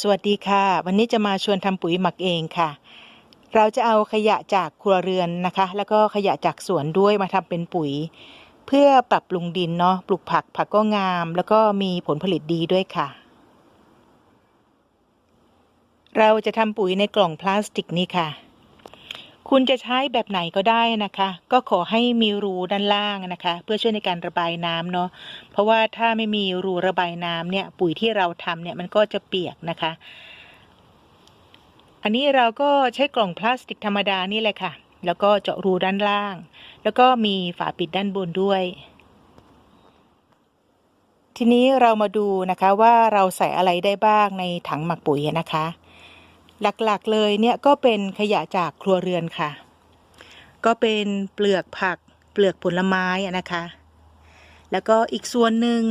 สวัสดีค่ะ วันนี้จะมาชวนทำปุ๋ยหมักเองค่ะ เราจะเอาขยะจากครัวเรือนนะคะ แล้วก็ขยะจากสวนด้วยมาทำเป็นปุ๋ย เพื่อปรับปรุงดินเนาะปลูกผักผักก็งาม แล้วก็มีผลผลิตดีด้วยค่ะ เราจะทำปุ๋ยในกล่องพลาสติกนี้ค่ะ คุณจะใช้แบบไหนก็ได้นะคะ ก็ขอให้มีรูด้านล่างนะคะ เพื่อช่วยในการระบายน้ำเนาะเพราะว่าถ้าไม่มีรูระบายน้ำเนี่ย ปุ๋ยที่เราทำเนี่ยมันก็จะเปียกนะคะ อันนี้เราก็ใช้กล่องพลาสติกธรรมดานี่แหละค่ะ แล้วก็เจาะรูด้านล่าง แล้วก็มีฝาปิดด้านบนด้วย ทีนี้เรามาดูนะคะว่าเราใส่อะไรได้บ้างในถังหมักปุ๋ยนะคะ หลักๆเลยเนี่ยก็เป็นขยะจากครัวเรือนค่ะ ก็เป็นเปลือกผักเปลือกผลไม้นะคะ แล้วก็อีกส่วนหนึ่ง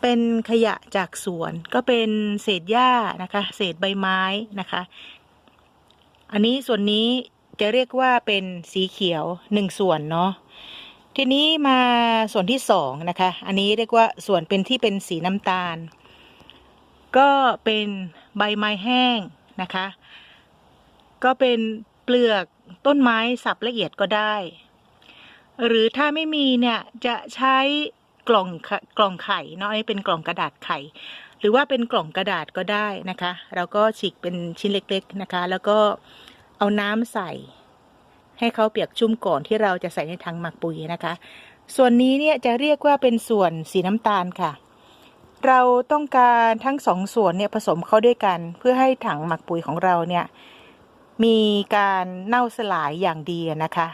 เป็นขยะจากสวน ก็เป็นเศษหญ้านะคะ เศษใบไม้นะคะ อันนี้ส่วนนี้จะเรียกว่าเป็นสีเขียวหนึ่งส่วนเนาะทีนี้มาส่วนที่สองนะคะ อันนี้เรียกว่าส่วนเป็นที่เป็นสีน้ำตาล ก็เป็นใบไม้แห้ง นะคะ ก็เป็นเปลือกต้นไม้สับละเอียดก็ได้ หรือถ้าไม่มีเนี่ยจะใช้กล่องกล่องไข่เนาะอันนี้เป็นกล่องกระดาษไข่ หรือว่าเป็นกล่องกระดาษก็ได้นะคะ เราก็ฉีกเป็นชิ้นเล็กๆนะคะ แล้วก็เอาน้ำใส่ ให้เขาเปียกชุ่มก่อนที่เราจะใส่ในถังหมักปุ๋ยนะคะ ส่วนนี้เนี่ยจะเรียกว่าเป็นส่วนสีน้ำตาลค่ะ เราต้องการทั้งสองส่วนเนี่ยผสมเข้าด้วยกัน เพื่อให้ถังหมักปุ๋ยของเราเนี่ยมีการเน่าสลายอย่างดีนะคะ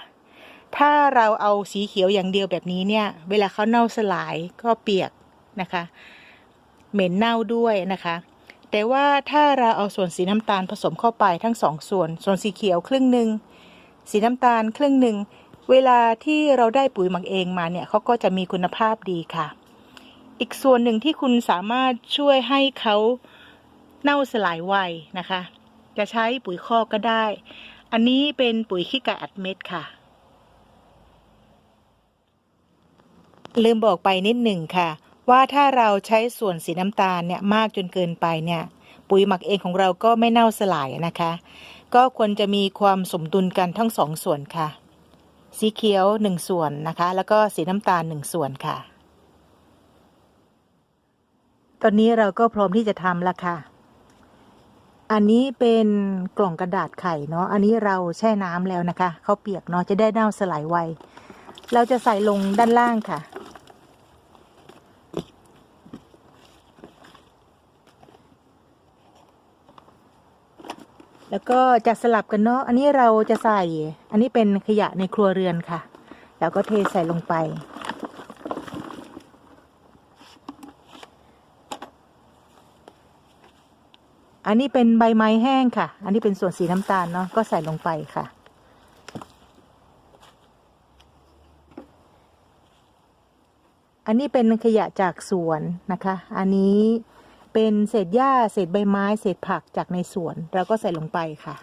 ถ้าเราเอาสีเขียวอย่างเดียวแบบนี้เนี่ย เวลาเขาเน่าสลายก็เปียกนะคะ เหม็นเน่าด้วยนะคะ แต่ว่าถ้าเราเอาส่วนสีน้ำตาลผสมเข้าไปทั้งสองส่วน ส่วนสีเขียวครึ่งหนึ่งสีน้ำตาลครึ่งหนึ่งเวลาที่เราได้ปุ๋ยหมักเองมาเนี่ยเขาก็จะมีคุณภาพดีค่ะ อีกส่วนหนึ่งที่คุณสามารถช่วยให้เขาเน่าสลายไวนะคะ จะใช้ปุ๋ยคอกก็ได้ อันนี้เป็นปุ๋ยขี้ไก่อัดเม็ดค่ะ ลืมบอกไปนิดหนึ่งค่ะ ว่าถ้าเราใช้ส่วนสีน้ำตาลเนี่ยมากจนเกินไปเนี่ย ปุ๋ยหมักเองของเราก็ไม่เน่าสลายนะคะ ก็ควรจะมีความสมดุลกันทั้งสองส่วนค่ะ สีเขียวหนึ่งส่วนนะคะ แล้วก็สีน้ำตาลหนึ่งส่วนค่ะ ตอนนี้เราก็พร้อมที่จะทำแล้วค่ะ อันนี้เป็นกล่องกระดาษไข่เนาะ อันนี้เราแช่น้ำแล้วนะคะเขาเปียกเนาะจะได้เน่าสลายไว เราจะใส่ลงด้านล่างค่ะ แล้วก็จะสลับกันเนาะ อันนี้เราจะใส่ อันนี้เป็นขยะในครัวเรือนค่ะ แล้วก็เทใส่ลงไป อันนี้เป็นใบไม้แห้งค่ะ อันนี้เป็นส่วนสีน้ำตาลเนาะ ก็ใส่ลงไปค่ะ อันนี้เป็นขยะจากสวนนะคะ อันนี้เป็นเศษหญ้า เศษใบไม้ เศษผักจากในสวน เราก็ใส่ลงไปค่ะ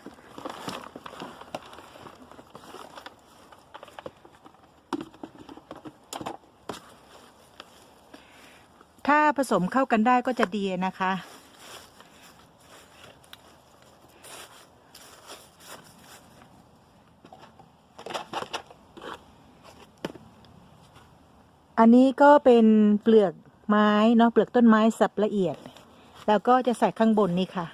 ถ้าผสมเข้ากันได้ก็จะดีนะคะ อันนี้ก็เป็นเปลือกไม้เนาะเปลือกต้นไม้สับละเอียด แล้วก็จะใส่ข้างบนนี่ค่ะ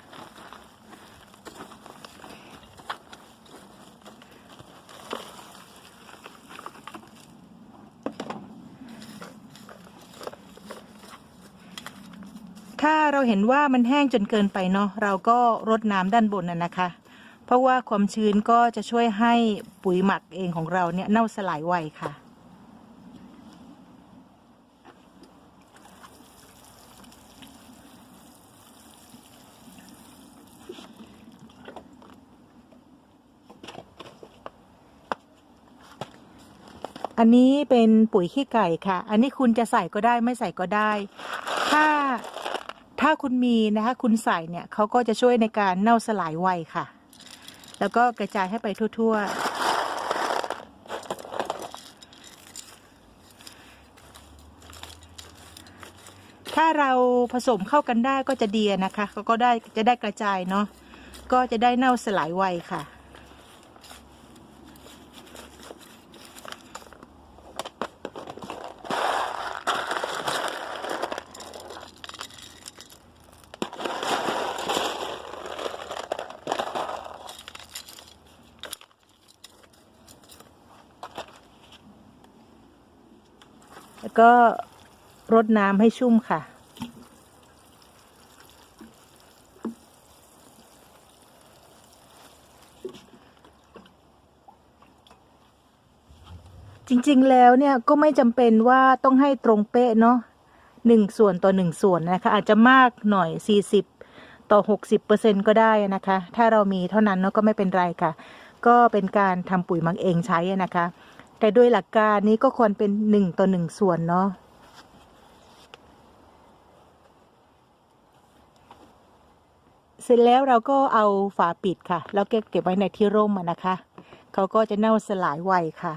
ถ้าเราเห็นว่ามันแห้งจนเกินไปเนาะเราก็รดน้ำด้านบนน่ะนะคะ เพราะว่าความชื้นก็จะช่วยให้ปุ๋ยหมักเองของเราเนี่ยเน่าสลายไวค่ะ อันนี้เป็นปุ๋ยขี้ไก่ค่ะ อันนี้คุณจะใส่ก็ได้ไม่ใส่ก็ได้ ถ้าถ้าคุณมีนะคะคุณใส่เนี่ยเขาก็จะช่วยในการเน่าสลายไวค่ะ แล้วก็กระจายให้ไปทั่ว ๆถ้าเราผสมเข้ากันได้ก็จะดีนะคะก็ก็ได้จะได้กระจายเนาะก็จะได้เน่าสลายไวค่ะ ก็รดน้ำให้ชุ่มค่ะ จริงๆแล้วเนี่ยก็ไม่จำเป็นว่าต้องให้ตรงเป๊ะเนาะหนึ่งส่วนต่อหนึ่งส่วนนะคะ อาจจะมากหน่อยสี่สิบต่อหกสิบเปอร์เซ็นก็ได้นะคะ ถ้าเรามีเท่านั้นเนาะก็ไม่เป็นไรค่ะ ก็เป็นการทำปุ๋ยหมักเองใช้นะคะ แต่โดยหลักการนี้ก็ควรเป็นหนึ่งต่อหนึ่งส่วนเนาะเสร็จแล้วเราก็เอาฝาปิดค่ะ แล้วก็เก็บไว้ในที่ร่มอะนะคะ เขาก็จะเน่าสลายไวค่ะ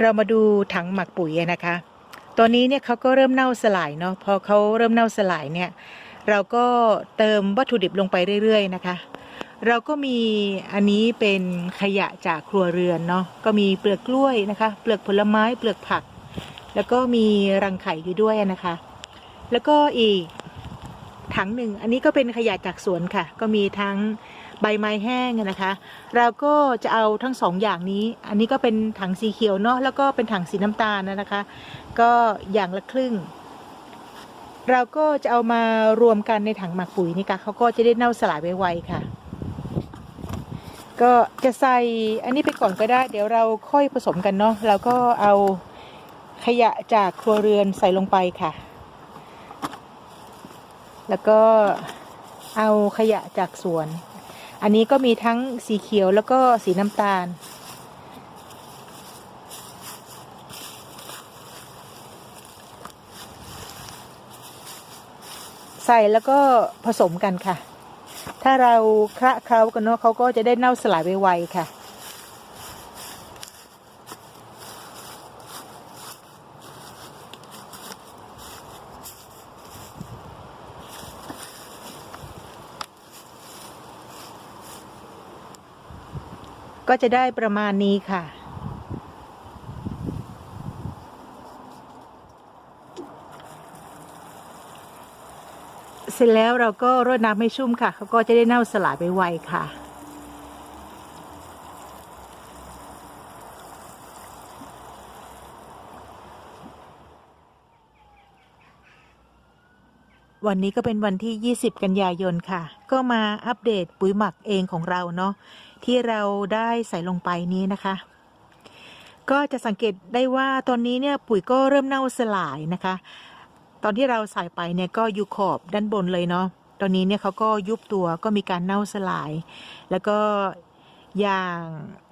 เรามาดูถังหมักปุ๋ยนะคะ ตอนนี้เนี่ยเขาก็เริ่มเน่าสลายเนาะ พอเขาเริ่มเน่าสลายเนี่ย เราก็เติมวัตถุดิบลงไปเรื่อยๆนะคะ เราก็มีอันนี้เป็นขยะจากครัวเรือนเนาะก็มีเปลือกกล้วยนะคะ เปลือกผลไม้เปลือกผัก แล้วก็มีรังไข่อยู่ด้วยนะคะ แล้วก็อีกถังหนึ่งอันนี้ก็เป็นขยะจากสวนค่ะ ก็มีทั้งใบไม้แห้งนะคะ เราก็จะเอาทั้งสองอย่างนี้ อันนี้ก็เป็นถังสีเขียวเนาะแล้วก็เป็นถังสีน้ำตาลนะคะ ก็อย่างละครึ่ง เราก็จะเอามารวมกันในถังหมักปุ๋ยนี่ค่ะเขาก็จะได้เน่าสลายไวๆค่ะ ก็จะใส่อันนี้ไปก่อนก็ได้ เดี๋ยวเราค่อยผสมกันเนาะเราก็เอาขยะจากครัวเรือนใส่ลงไปค่ะ แล้วก็เอาขยะจากสวน อันนี้ก็มีทั้งสีเขียวแล้วก็สีน้ำตาล ใส่แล้วก็ผสมกันค่ะ ถ้าเราคระเคล้ากันเนาะเขาก็จะได้เน่าสลายไวๆค่ะก็จะได้ประมาณนี้ค่ะ เสร็จแล้วเราก็รดน้ำให้ชุ่มค่ะ เขาก็จะได้เน่าสลายไปไวค่ะ วันนี้ก็เป็นวันที่ 20 กันยายนค่ะ ก็มาอัปเดตปุ๋ยหมักเองของเราเนาะที่เราได้ใส่ลงไปนี้นะคะก็จะสังเกตได้ว่าตอนนี้เนี่ยปุ๋ยก็เริ่มเน่าสลายนะคะ ตอนที่เราใส่ไปเนี่ยก็อยู่ขอบด้านบนเลยเนาะตอนนี้เนี่ยเขาก็ยุบตัวก็มีการเน่าสลาย แล้วก็อย่าง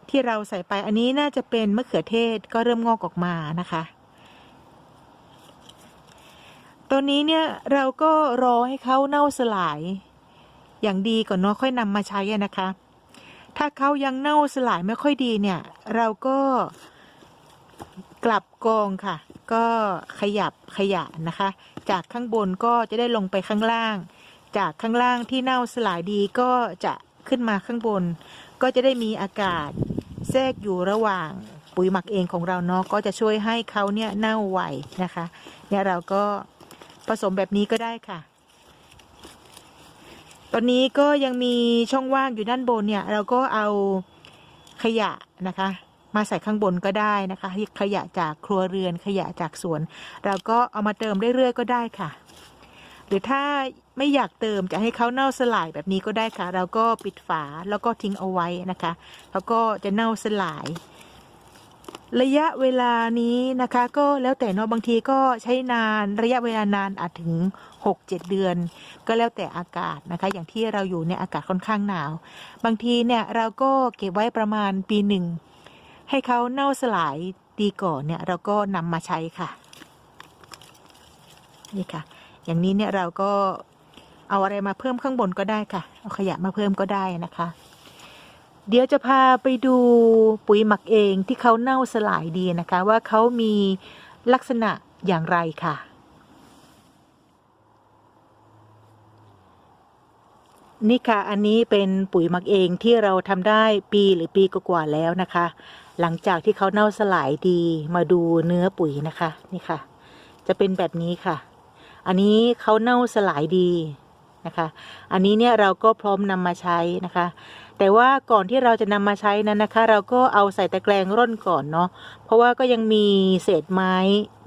ที่เราใส่ไปอันนี้น่าจะเป็นมะเขือเทศก็เริ่มงอกออกมานะคะ ตอนนี้เนี่ยเราก็รอให้เขาเน่าสลาย อย่างดีก่อนเนาะค่อยนำมาใช้นะคะ ถ้าเขายังเน่าสลายไม่ค่อยดีเนี่ย เราก็ กลับกองค่ะ ก็ขยับขยะนะคะ จากข้างบนก็จะได้ลงไปข้างล่าง จากข้างล่างที่เน่าสลายดีก็จะขึ้นมาข้างบน ก็จะได้มีอากาศแทรกอยู่ระหว่างปุ๋ยหมักเองของเราเนาะก็จะช่วยให้เขาเนี่ยเน่าไวนะคะเนี่ยเราก็ผสมแบบนี้ก็ได้ค่ะ ตอนนี้ก็ยังมีช่องว่างอยู่ด้านบนเนี่ย เราก็เอาขยะนะคะ มาใส่ข้างบนก็ได้นะคะ ขยะจากครัวเรือนขยะจากสวน เราก็เอามาเติมเรื่อยๆก็ได้ค่ะ หรือถ้าไม่อยากเติมจะให้เขาเน่าสลายแบบนี้ก็ได้ค่ะ เราก็ปิดฝาแล้วก็ทิ้งเอาไว้นะคะแล้วก็จะเน่าสลาย ระยะเวลานี้นะคะ ก็แล้วแต่เนาะบางทีก็ใช้นานระยะเวลานานอาจถึง 6-7 เดือน ก็แล้วแต่อากาศนะคะ อย่างที่เราอยู่ในอากาศค่อนข้างหนาว บางทีเนี่ยเราก็เก็บไว้ประมาณปีหนึ่ง ให้เขาเน่าสลายดีก่อนเนี่ยเราก็นำมาใช้ค่ะ นี่ค่ะ อย่างนี้เนี่ยเราก็เอาอะไรมาเพิ่มข้างบนก็ได้ค่ะ เอาขยะมาเพิ่มก็ได้นะคะ เดี๋ยวจะพาไปดูปุ๋ยหมักเองที่เขาเน่าสลายดีนะคะ ว่าเขามีลักษณะอย่างไรค่ะ นี่ค่ะ อันนี้เป็นปุ๋ยหมักเองที่เราทำได้ปีหรือปีกว่าแล้วนะคะ หลังจากที่เขาเน่าสลายดีมาดูเนื้อปุ๋ยนะคะ นี่ค่ะ จะเป็นแบบนี้ค่ะ อันนี้เขาเน่าสลายดีนะคะ อันนี้เนี่ยเราก็พร้อมนำมาใช้นะคะ แต่ว่าก่อนที่เราจะนำมาใช้นั้นนะคะ เราก็เอาใส่ตะแกรงร่อนก่อนเนาะ เพราะว่าก็ยังมีเศษไม้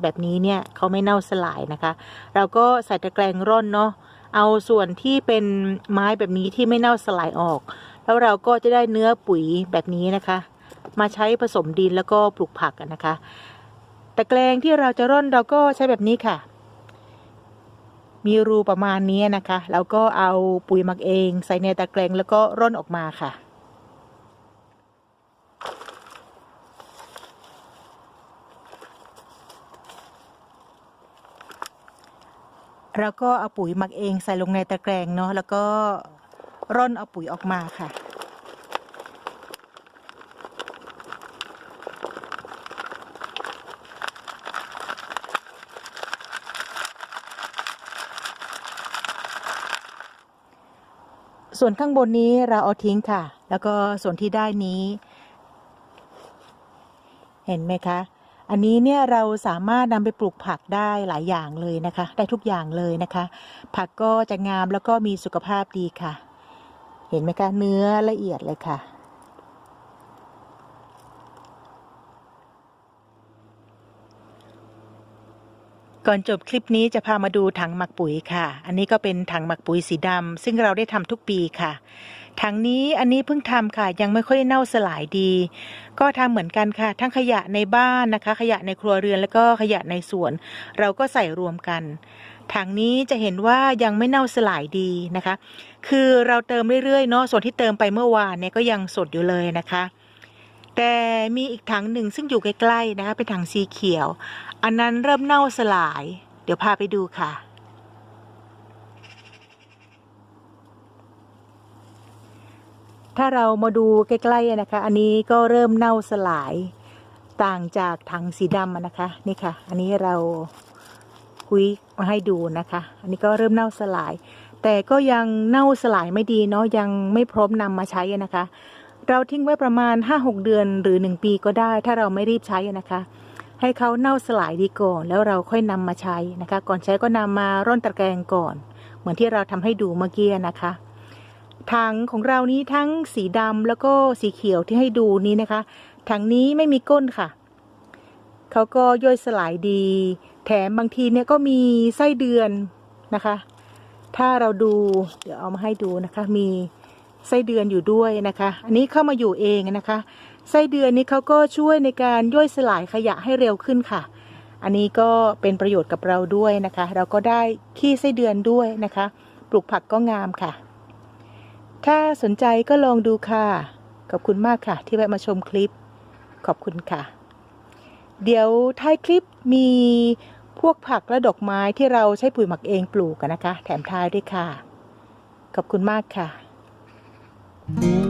แบบนี้เนี่ยเขาไม่เน่าสลายนะคะ เราก็ใส่ตะแกรงร่อนเนาะ เอาส่วนที่เป็นไม้แบบนี้ที่ไม่เน่าสลายออก แล้วเราก็จะได้เนื้อปุ๋ยแบบนี้นะคะ มาใช้ผสมดินแล้วก็ปลูกผักนนะคะ ตะแกรงที่เราจะร่อนเราก็ใช้แบบนี้ค่ะ มีรูประมาณนี้นะคะ แล้วก็เอาปุ๋ยหมักเอง ใส่ในตะแกรงแล้วก็ร่อนออกมาค่ะ แล้วก็เอาปุ๋ยหมักเองใส่ลงในตะแกรงเนาะแล้วก็ร่อนเอาปุ๋ยออกมาค่ะ ส่วนข้างบนนี้เราเอาทิ้งค่ะ แล้วก็ส่วนที่ได้นี้ เห็นไหมคะ อันนี้เนี่ยเราสามารถนำไปปลูกผักได้หลายอย่างเลยนะคะ ได้ทุกอย่างเลยนะคะ ผักก็จะงามแล้วก็มีสุขภาพดีค่ะ เห็นไหมคะเนื้อละเอียดเลยค่ะ ก่อนจบคลิปนี้จะพามาดูถังหมักปุ๋ยค่ะ อันนี้ก็เป็นถังหมักปุ๋ยสีดำซึ่งเราได้ทำทุกปีค่ะ ถังนี้อันนี้เพิ่งทำค่ะ ยังไม่ค่อยเน่าสลายดี ก็ทำเหมือนกันค่ะ ทั้งขยะในบ้านนะคะ ขยะในครัวเรือนแล้วก็ขยะในสวน เราก็ใส่รวมกัน ถังนี้จะเห็นว่ายังไม่เน่าสลายดีนะคะ คือเราเติมเรื่อยๆเนาะส่วนที่เติมไปเมื่อวานเนี่ยก็ยังสดอยู่เลยนะคะ แต่มีอีกถังหนึ่งซึ่งอยู่ใกล้ๆนะคะเป็นถังสีเขียว อันนั้นเริ่มเน่าสลาย เดี๋ยวพาไปดูค่ะ ถ้าเรามาดูใกล้ๆนะคะ อันนี้ก็เริ่มเน่าสลายต่างจากถังสีดำนะคะนี่ค่ะ อันนี้เราคุยมาให้ดูนะคะ อันนี้ก็เริ่มเน่าสลาย แต่ก็ยังเน่าสลายไม่ดีเนาะยังไม่พร้อมนำมาใช้นะคะ เราทิ้งไว้ประมาณ 5-6 เดือนหรือ 1 ปีก็ได้ ถ้าเราไม่รีบใช้นะคะ ให้เขาเน่าสลายดีก่อน แล้วเราค่อยนำมาใช้นะคะ ก่อนใช้ก็นำมาร่อนตะแกรงก่อน เหมือนที่เราทำให้ดูเมื่อกี้นะคะถังของเรานี้ทั้งสีดำแล้วก็สีเขียวที่ให้ดูนี้นะคะถังนี้ไม่มีก้นค่ะเขาก็ย่อยสลายดี แถมบางทีเนี่ยก็มีไส้เดือนนะคะ ถ้าเราดูเดี๋ยวเอามาให้ดูนะคะ มี ไส้เดือนอยู่ด้วยนะคะ อันนี้เข้ามาอยู่เองนะคะ ไส้เดือนนี้เขาก็ช่วยในการย่อยสลายขยะให้เร็วขึ้นค่ะ อันนี้ก็เป็นประโยชน์กับเราด้วยนะคะ เราก็ได้ขี้ไส้เดือนด้วยนะคะ ปลูกผักก็งามค่ะ ถ้าสนใจก็ลองดูค่ะ ขอบคุณมากค่ะ ที่แวะมาชมคลิป ขอบคุณค่ะ เดี๋ยวท้ายคลิปมีพวกผักและดอกไม้ที่เราใช้ปุ๋ยหมักเองปลูกกันนะคะ แถมท้ายด้วยค่ะ ขอบคุณมากค่ะ mm